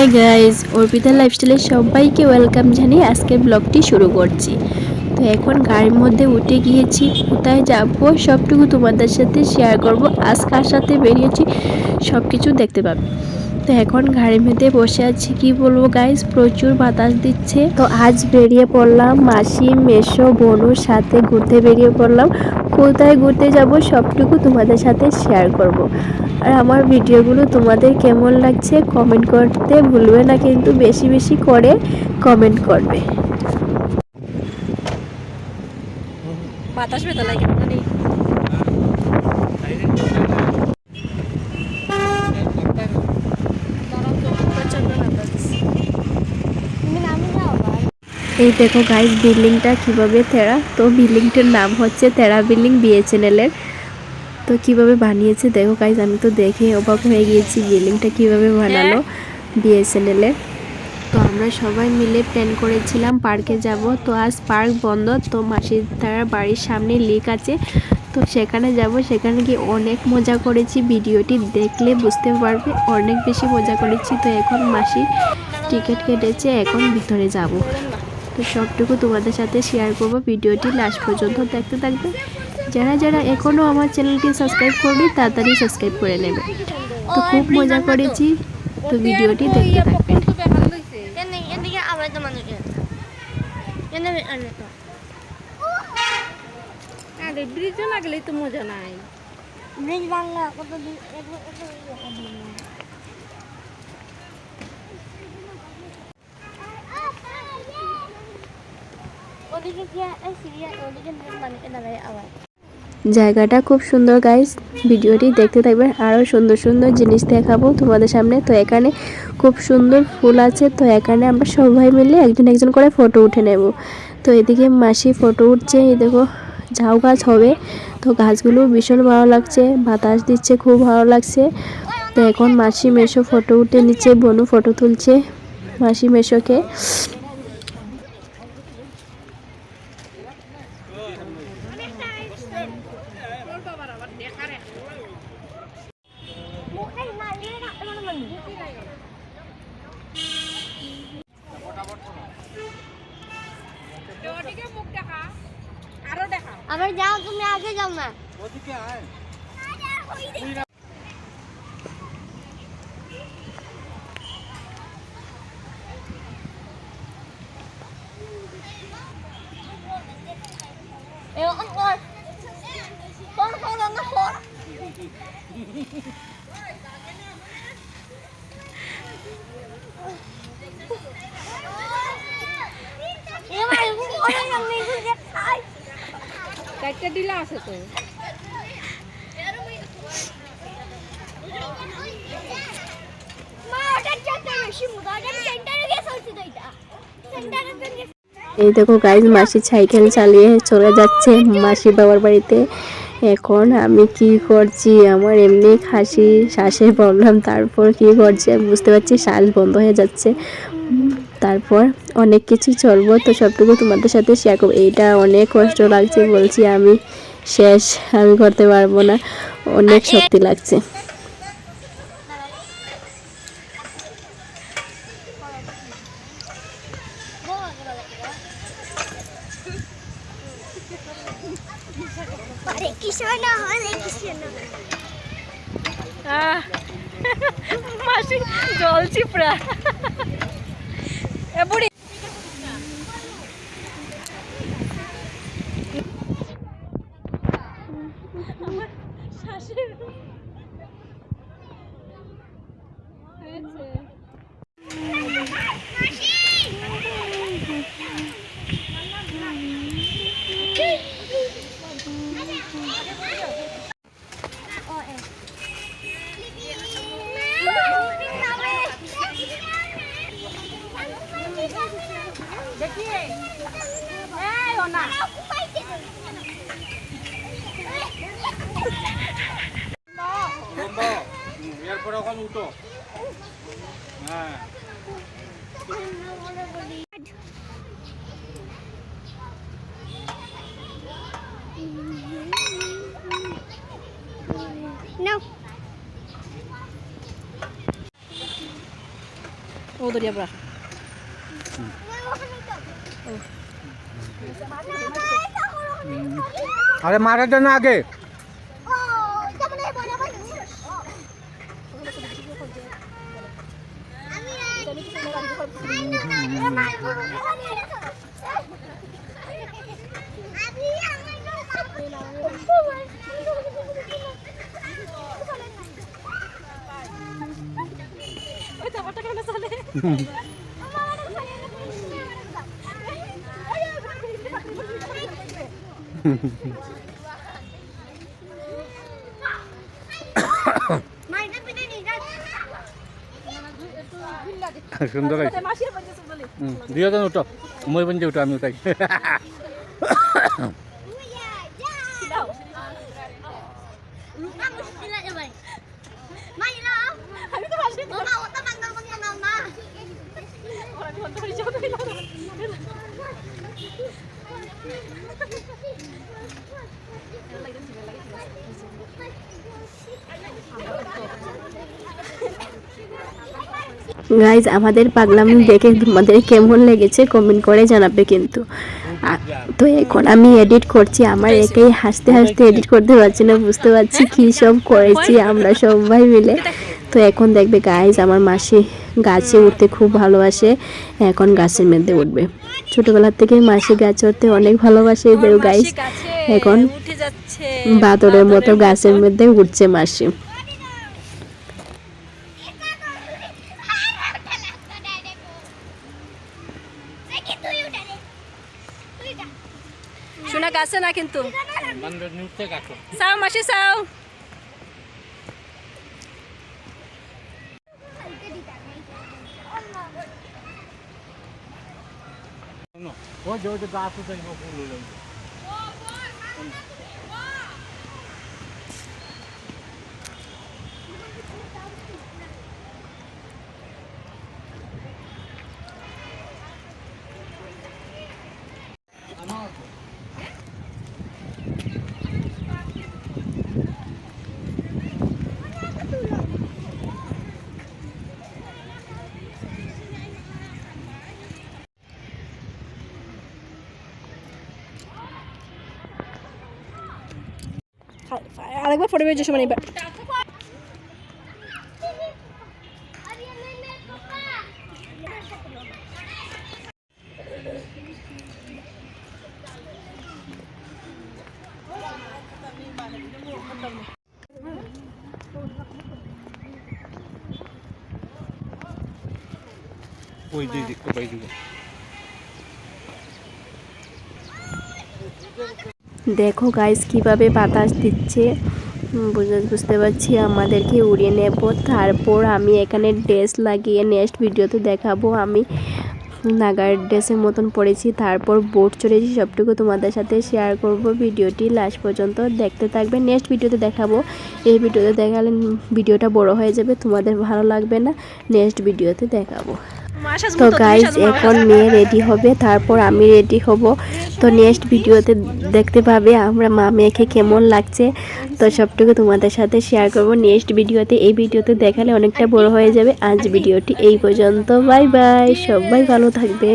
Hi guys Arpita লাইফস্টাইলে সবাইকে welcome জানিয়ে আজকের ব্লগটি শুরু করছি। তো এখন গাড়ির মধ্যে উঠে গিয়েছি, কোথায় যাব সবটুকু তোমাদের সাথে শেয়ার করব। আজ কার সাথে বেরিয়েছি সব কিছু দেখতে পাবে। তো এখন গাড়ির মধ্যে বসে আছি, কি বলব গাইজ প্রচুর বাতাস দিচ্ছে। তো আজ বেরিয়ে পড়লাম মাসি মেশো বনুর সাথে ঘুরতে বেরিয়ে পড়লাম। কোথায় ঘুরতে যাব সবটুকু তোমাদের সাথে শেয়ার করব। আর আমার ভিডিওগুলো তোমাদের কেমন লাগছে কমেন্ট করতে ভুলবে না কিন্তু বেশি বেশি করে কমেন্ট করবে। বাতাস বেতা লাগে এই দেখো গাইস বিল্ডিংটা কীভাবে তেরা? তো বিল্ডিংটার নাম হচ্ছে তেরা বিল্ডিং বিএচএনএল তো কীভাবে বানিয়েছে? দেখো গাইস আমি তো দেখে অবাক হয়ে গিয়েছি বিল্ডিংটা কীভাবে বানালো বিএসএনএল তো আমরা সবাই মিলে প্ল্যান করেছিলাম পার্কে যাব। তো আজ পার্ক বন্ধ, তো মাসির তারা বাড়ির সামনে লেক আছে। তো সেখানে যাব, সেখানে গিয়ে অনেক মজা করেছি। ভিডিওটি দেখলে বুঝতে পারবে, অনেক বেশি মজা করেছি। তো এখন মাসি টিকিট কেটেছে, এখন ভিতরে যাব। তো সবটুকু তোমাদের সাথে শেয়ার করব। ভিডিওটি লাস্ট পর্যন্ত দেখতে থাকবে। যারা যারা এখনও আমার চ্যানেলটি সাবস্ক্রাইব করবে তাড়াতাড়ি সাবস্ক্রাইব করে নেবে। তো খুব মজা করেছি তো ভিডিওটি দেখতে থাকবেন। আরে ব্রিজে না গেলেই তো মজা নাই। ব্রিজ বাংলা কত ওদিকে কি সিরিয়া ওদিকে মানে দাঁড়ায় আবার। জায়গাটা খুব সুন্দর গাইস ভিডিওটি দেখতে থাকবেন আরও সুন্দর সুন্দর জিনিস দেখাবো তোমাদের সামনে। তো এখানে খুব সুন্দর ফুল আছে। তো এখানে আমরা সবাই মিলে একজন একজন করে ফটো উঠে নেব। তো এদিকে মাসি ফটো উঠছে। এই দেখো, ঝাউ গাছ হবে। তো গাছগুলো ভীষণ ভালো লাগছে। বাতাস দিচ্ছে, খুব ভালো লাগছে। তো এখন মাসি মেশো ফটো উঠে নিচ্ছে, বনু ফটো তুলছে মাসি মেশোকে মুখে মারিয়ে না মানে মানে ওদিকে মুখ দেখা আরও দেখা আবার যাও তুমি আগে যাও না এরকম কর কর কর না কর এবার এরকম করে না মেঘু যে খাই চারটা ডিলা আছে তো। এই দেখো গাইজ মাসি সাইকেল চালিয়ে চলে যাচ্ছে মাসি বাবার বাড়িতে। এখন আমি কি করছি? আমার এমনি খাসি শ্বাসে প্রবলেম তারপর কি করছে বুঝতে পারছি শ্বাস বন্ধ হয়ে যাচ্ছে। তারপর অনেক কিছু চলবো তো সবটুকু তোমাদের সাথে শেয়ার করব। এইটা অনেক কষ্ট লাগছে বলছি আমি শেষ আমি করতে পারব না। অনেক শক্তি লাগছে। মাসি জল চিপড়া புடி বুড়ি দেখি এই ওনা বন্ধ এরপরে ওখানে উঠো হ্যাঁ No. ও দরিয়া পুরা আরে মারার জন্য আগে। সুন্দর হুম, দুইজন উঠো মই পঞ্চে উঠো আমি উঠাই গাইজ আমাদের পাগলামি দেখে তোমাদের কেমন লেগেছে কমেন্ট করে জানাবে কিন্তু। তো এখন আমি এডিট করছি আমার একেই হাসতে হাসতে এডিট করতে পারছি না বুঝতে পারছি কি সব করেছি আমরা সবাই মিলে। তো এখন দেখবে গাইজ আমার মাসি গাছে উঠতে খুব ভালোবাসে এখন গাছের মধ্যে উঠবে। ছোটবেলার থেকে মাসি গাছ উঠতে অনেক ভালোবাসে দেও গাইজ এখন বাদরের মতো গাছের মধ্যে উঠছে মাসি। শোনা কাছে না কিন্তু। সাও মাসি চাও ওই যে ওই যে গাছ উঠে ফুল হলো আরেকবার ফটো বেরিয়েছে এবার। ওই দিদি ওই দিদি। দেখো গাইস কীভাবে বাতাস দিচ্ছে। বুঝতে পারছি আমাদেরকে উড়িয়ে নেব। তারপর আমি এখানে ড্রেস লাগিয়ে নেক্সট ভিডিওতে দেখাবো। আমি নাগার ড্রেসের মতন পড়েছি। তারপর বোট চড়েছি সবটুকু তোমাদের সাথে শেয়ার করব ভিডিওটি লাস্ট পর্যন্ত। দেখতে থাকবে নেক্সট ভিডিওতে দেখাবো। এই ভিডিওতে দেখালে ভিডিওটা বড় হয়ে যাবে তোমাদের ভালো লাগবে না। নেক্সট ভিডিওতে দেখাবো। তো গাইজ এখন মেয়ে রেডি হবে। তারপর আমি রেডি হব। তো নেক্সট ভিডিওতে দেখতে পাবে আমরা মা মেয়েকে কেমন লাগছে। তো সবটুকু তোমাদের সাথে শেয়ার করব। নেক্সট ভিডিওতে, এই ভিডিওতে দেখালে অনেকটা বড় হয়ে যাবে। আজ ভিডিওটি এই পর্যন্ত। বাই বাই সবাই ভালো থাকবে।